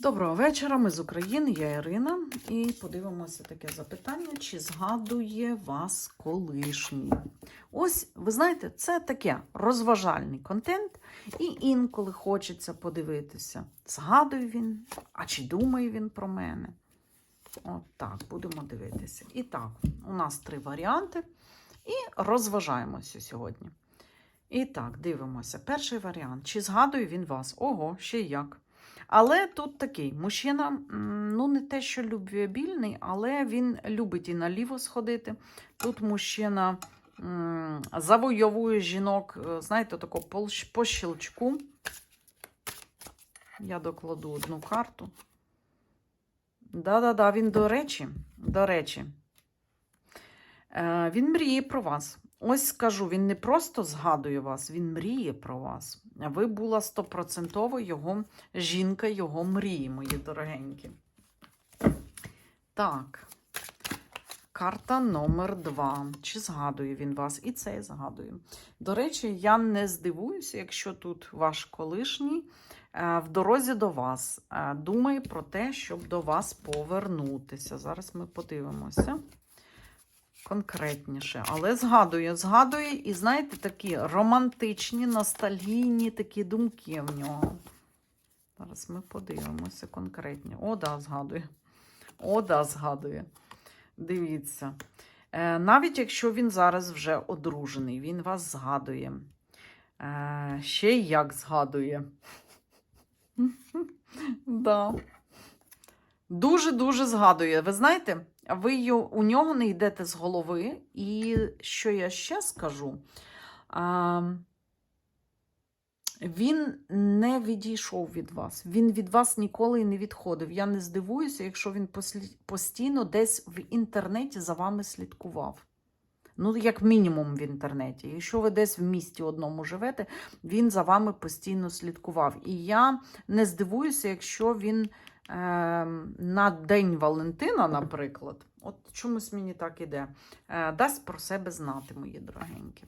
Доброго вечора, ми з України, я Ірина, і подивимося таке запитання, чи згадує вас колишній. Ось, ви знаєте, це таке розважальний контент, і інколи хочеться подивитися, згадує він, а чи думає він про мене. От так, будемо дивитися. І так, у нас три варіанти, і розважаємося сьогодні. І так, дивимося. Перший варіант. Чи згадує він вас? Ого, ще як. Але тут такий мужчина, ну не те, що любвіобільний, але він любить і наліво сходити. Тут мужчина завойовує жінок, е, знаєте, тако по, щелчку. Я докладу одну карту. Да-да-да, він до речі, до речі, е, він мріє про вас. Ось скажу, він не просто згадує вас, він мріє про вас. Ви була стопроцентово його жінка, його мрії, мої дорогенькі. Так. Карта номер два. Чи згадує він вас? І це згадує. До речі, я не здивуюся, якщо тут ваш колишній е, в дорозі до вас е, думає про те, щоб до вас повернутися. Зараз ми подивимося конкретніше. Але згадує, згадує, і знаєте, такі романтичні, ностальгійні такі думки в нього. Зараз ми подивимося конкретні. О, да, згадує. О, да, згадує. Дивіться. Е, навіть якщо він зараз вже одружений, він вас згадує. Е, ще як згадує. Дуже-дуже згадує. Ви знаєте, ви у нього не йдете з голови. І що я ще скажу? А, він не відійшов від вас. Він від вас ніколи не відходив. Я не здивуюся, якщо він постійно десь в інтернеті за вами слідкував. Ну, як мінімум в інтернеті. Якщо ви десь в місті одному живете, він за вами постійно слідкував. І я не здивуюся, якщо він е, на День Валентина, наприклад, от чомусь мені так іде, е, дасть про себе знати, мої дорогенькі.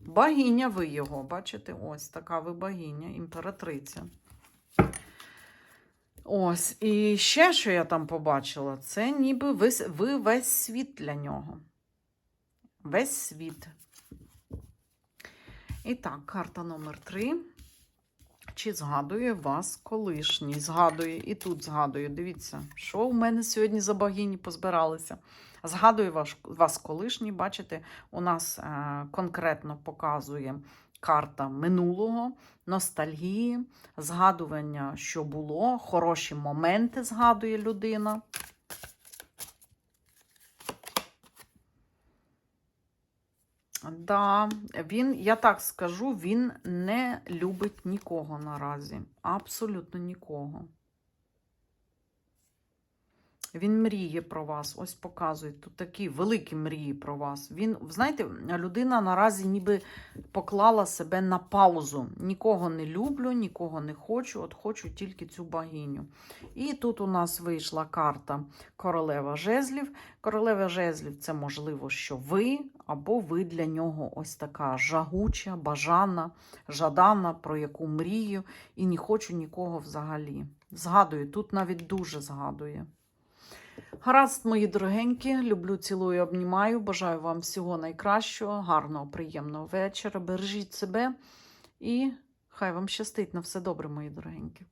Богиня ви його, бачите, ось така ви богиня, імператриця. Ось, і ще, що я там побачила, це ніби ви, ви весь світ для нього. Весь світ. І так, карта номер 3. Чи згадує вас колишній? Згадує, і тут згадує. Дивіться, що у мене сьогодні за богині позбиралися. Згадує ваш, вас колишній, бачите, у нас е, конкретно показує карта минулого, ностальгії, згадування, що було, хороші моменти згадує людина. Да, він, я так скажу, він не любить нікого наразі. Абсолютно нікого. Він мріє про вас. Ось показує тут такі великі мрії про вас. Він, знаєте, людина наразі ніби поклала себе на паузу. Нікого не люблю, нікого не хочу, от хочу тільки цю богиню. І тут у нас вийшла карта Королева жезлів. Королева жезлів це можливо, що ви, або ви для нього ось така жагуча, бажана, жадана, про яку мрію, і не хочу нікого взагалі. Згадую, тут навіть дуже згадує. Гаразд, мої дорогенькі, люблю, цілую, обнімаю. Бажаю вам всього найкращого, гарного, приємного вечора. Бережіть себе і хай вам щастить на все добре, мої дорогенькі.